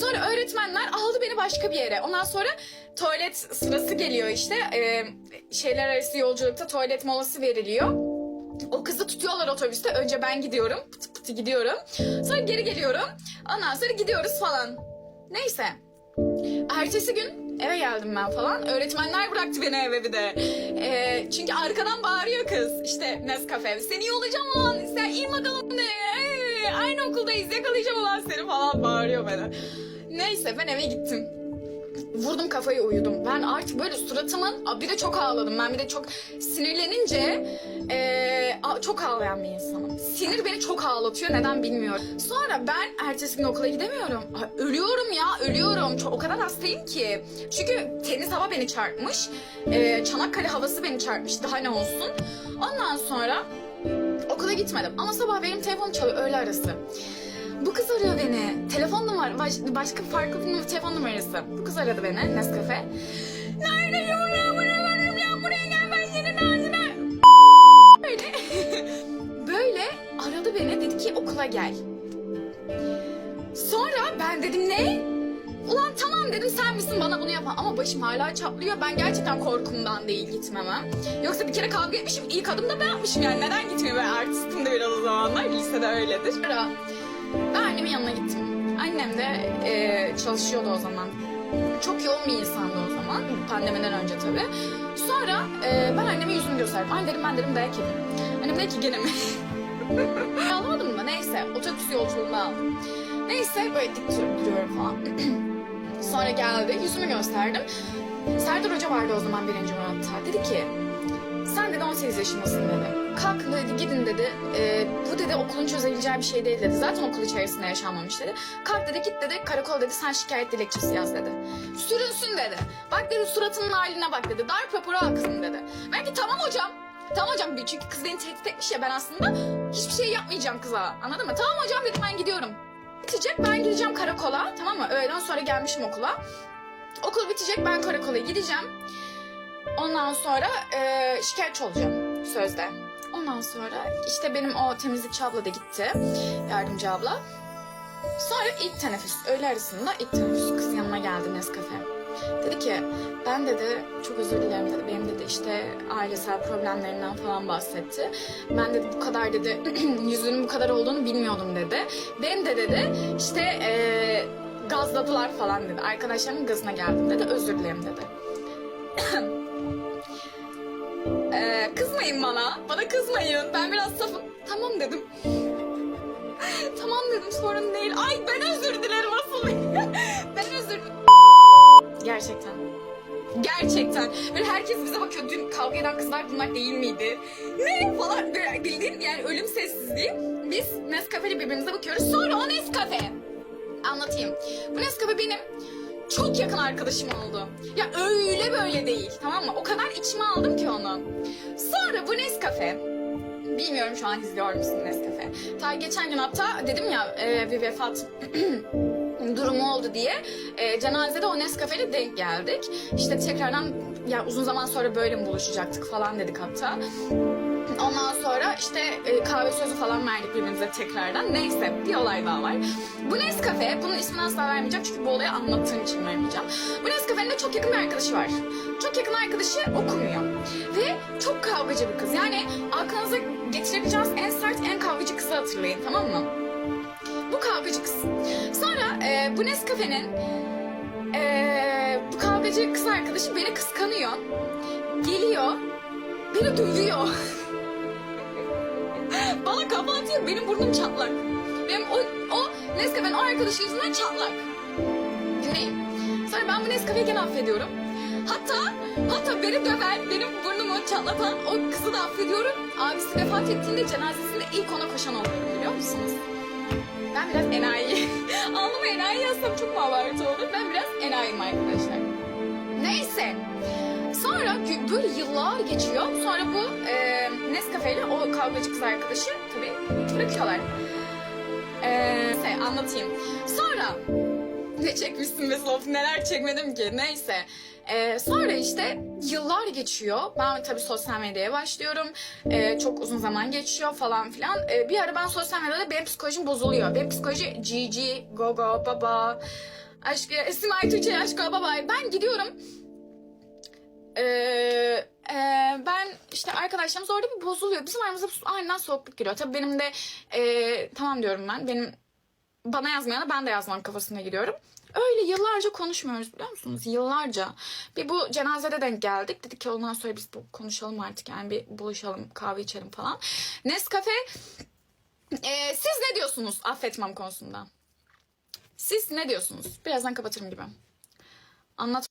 Sonra öğretmenler aldı beni başka bir yere. Ondan sonra tuvalet sırası geliyor işte. Ee, şeyler arası yolculukta tuvalet molası veriliyor. O kızı tutuyorlar otobüste. Önce ben gidiyorum. Pıtı pıtı gidiyorum. Sonra geri geliyorum. Ondan sonra gidiyoruz falan. Neyse. Ertesi gün eve geldim ben falan. Öğretmenler bıraktı beni eve bir de. Ee, çünkü arkadan bağırıyor kız. İşte Nescafe. Seni yollayacağım ulan. Sen in bakalım de. Aynı okuldayız yakalayacağım ulan seni falan bağırıyor bana. Neyse ben eve gittim. Vurdum kafayı uyudum. Ben artık böyle suratımın... Bir de çok ağladım. Ben bir de çok sinirlenince a- çok ağlayan bir insanım. Sinir beni çok ağlatıyor. Neden bilmiyorum. Sonra ben ertesi gün okula gidemiyorum. Ölüyorum ya ölüyorum. Çok, o kadar hastayım ki. Çünkü temiz hava beni çarpmış. Ee, Çanakkale havası beni çarpmış. Daha ne olsun. Ondan sonra okula gitmedim. Ama sabah benim telefonum çalıyor öğle arası. Bu kız arıyor beni. Telefon numara, baş- başka farklı bir telefon numarası. Bu kız aradı beni Nescafe. Nerede ya buraya ya buraya gel ben senin ağzına. Böyle. Böyle aradı beni dedi ki okula gel. Sonra ben dedim ne? Ulan tamam dedim sen misin bana bunu yapan ama başım hala çatlıyor. Ben gerçekten korkumdan değil gitmemem. Yoksa bir kere kavga etmişim ilk adım da ben yapmışım yani neden gitmiyor ben artistim de biraz o zamanlar lisede öyledir. Ben annemin yanına gittim. Annem de e, çalışıyordu o zaman. Çok yoğun bir insandı o zaman. Pandemiden önce tabii. Sonra e, ben anneme yüzümü gösterdim. Anne dedim ben dedim yedim. Annem dedi ki gene mi? Alamadım da neyse. Otobüs yolculuğunda aldım. Neyse böyle dik dur- duruyorum falan. Sonra geldi yüzümü gösterdim. Serdar Hoca vardı o zaman birinci Murat'ta. Dedi ki sen dedi 18 yaşındasın dedi. Kalkın dedi gidin dedi. Ee, bu dedi okulun çözebileceği bir şey değil dedi. Zaten okul içerisinde yaşanmamış dedi. Kalk dedi git dedi karakol dedi sen şikayet dilekçesi yaz dedi. Sürünsün dedi. Bak dedi suratının haline bak dedi. Darp raporu al kızım dedi. Ben ki tamam hocam. Tamam hocam çünkü kız beni tehdit etmiş ya ben aslında hiçbir şey yapmayacağım kıza. Anladın mı? Tamam hocam dedim ben gidiyorum. Bitecek ben gideceğim karakola tamam mı? Öğleden sonra gelmişim okula. Okul bitecek ben karakola gideceğim. Ondan sonra e, şikayetçi olacağım sözde. Ondan sonra işte benim o temizlikçi abla da gitti. Yardımcı abla. Sonra ilk teneffüs, öğle arasında ilk teneffüs kız yanıma geldi Nescafe. Dedi ki ben dedi çok özür dilerim dedi. Benim dedi işte ailesel problemlerinden falan bahsetti. Ben dedi bu kadar dedi yüzünün bu kadar olduğunu bilmiyordum dedi. Benim de dedi işte e, gazladılar falan dedi. Arkadaşlarımın gazına geldim dedi. Özür dilerim dedi. Ee, kızmayın bana. Bana kızmayın. Ben biraz safım. Tamam dedim. tamam dedim sorun değil. Ay ben özür dilerim asıl. ben özür Gerçekten. Gerçekten. Böyle herkes bize bakıyor. Dün kavga eden kızlar bunlar değil miydi? Ne falan. Böyle bildiğin yani ölüm sessizliği. Biz Nescafe'li birbirimize bakıyoruz. Sonra o Nescafe. Anlatayım. Bu Nescafe benim çok yakın arkadaşım oldu. Ya öyle böyle değil tamam mı? O kadar içime aldım ki onu. Sonra bu Nescafe, bilmiyorum şu an izliyor musun Nescafe? Ta geçen gün hatta dedim ya e, bir vefat durumu oldu diye e, cenazede o Nescafe'yle denk geldik. İşte tekrardan ya uzun zaman sonra böyle mi buluşacaktık falan dedik hatta. Ondan sonra işte e, kahve sözü falan verdik birbirimize tekrardan. Neyse bir olay daha var. Bu Nescafe, bunun ismini asla vermeyeceğim çünkü bu olayı anlattığım için vermeyeceğim. Bu Nescafe'nin de çok yakın bir arkadaşı var. Çok yakın arkadaşı okumuyor. Ve çok kavgacı bir kız. Yani aklınıza getirebileceğiniz en sert, en kavgacı kızı hatırlayın tamam mı? Bu kavgacı kız. Sonra e, bu Nescafe'nin e, bu kavgacı kız arkadaşı beni kıskanıyor. Geliyor, beni dövüyor. Bana kafa atıyor. Benim burnum çatlak. Benim o, o Nescafe'nin o arkadaşı yüzünden çatlak. Dinleyin. Sonra ben bu Nescafe'yi gene affediyorum. Hatta, hatta beni döven, benim burnumu çatlatan o kızı da affediyorum. Abisi vefat ettiğinde cenazesinde ilk ona koşan oluyorum biliyor musunuz? Ben biraz enayi. Alnıma enayi yazsam çok mu abartı olur? Ben biraz enayiyim arkadaşlar. Neyse. Sonra böyle yıllar geçiyor. Sonra bu e, Nescafe ile o kavgacı kız arkadaşı tabii bırakıyorlar. E, neyse anlatayım. Sonra ne çekmişsin be Sof neler çekmedim ki neyse. E, sonra işte yıllar geçiyor. Ben tabii sosyal medyaya başlıyorum. E, çok uzun zaman geçiyor falan filan. E, bir ara ben sosyal medyada benim psikolojim bozuluyor. Benim psikoloji GG, go go, baba. Aşkı, Simay Tuğçe aşkı babay. Ben gidiyorum. Ee, e, ben işte arkadaşlarımız orada bir bozuluyor. Bizim aramızda aniden soğukluk giriyor. Tabii benim de e, tamam diyorum ben. Benim bana yazmayana ben de yazmam kafasına giriyorum. Öyle yıllarca konuşmuyoruz biliyor musunuz? Yıllarca. Bir bu cenazede denk geldik. Dedik ki ondan sonra biz bu konuşalım artık yani bir buluşalım kahve içelim falan. Nescafe e, siz ne diyorsunuz affetmem konusunda? Siz ne diyorsunuz? Birazdan kapatırım gibi. Anlat